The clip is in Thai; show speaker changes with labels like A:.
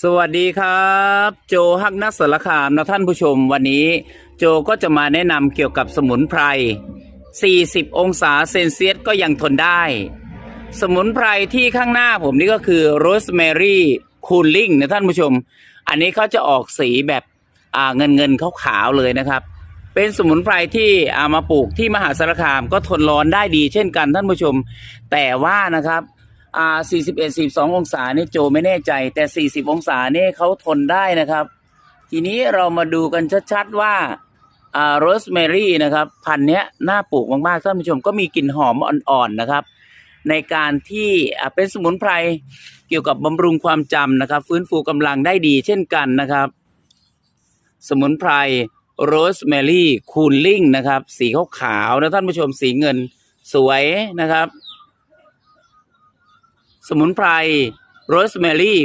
A: สวัสดีครับ โจฮักนักสารคามนะท่านผู้ชมวันนี้ โจก็จะมาแนะนำเกี่ยวกับสมุนไพร 40 องศาเซนเซียสก็ยังทนได้ สมุนไพรที่ข้างหน้าผมนี่ก็คือโรสแมรี่คูลลิ่งนะท่านผู้ชม อันนี้เขาจะออกสีแบบอ่าเงินเงินขาวๆเลยนะครับ เป็นสมุนไพรที่เอามาปลูกที่มหาสารคามก็ทนร้อนได้ดีเช่นกันท่านผู้ชม แต่ว่านะครับ อ่า41 42องศานี่โจไม่แน่ใจ แต่40องศานี่เขาทนได้นะครับ ทีนี้เรามาดูกันชัดๆว่าอ่าโรสแมรี่นะครับ พันธุ์เนี้ยน่าปลูกมากๆท่านผู้ชมก็มีกลิ่นหอมอ่อนๆนะครับ ในการที่อ่าเป็นสมุนไพรเกี่ยวกับบำรุงความจำนะครับ ฟื้นฟูกำลังได้ดีเช่นกันนะครับ สมุนไพรโรสแมรี่คูลลิ่งนะครับ สีขาวๆนะท่านผู้ชมสีเงินสวยนะครับ สมุนไพรโรสแมรี่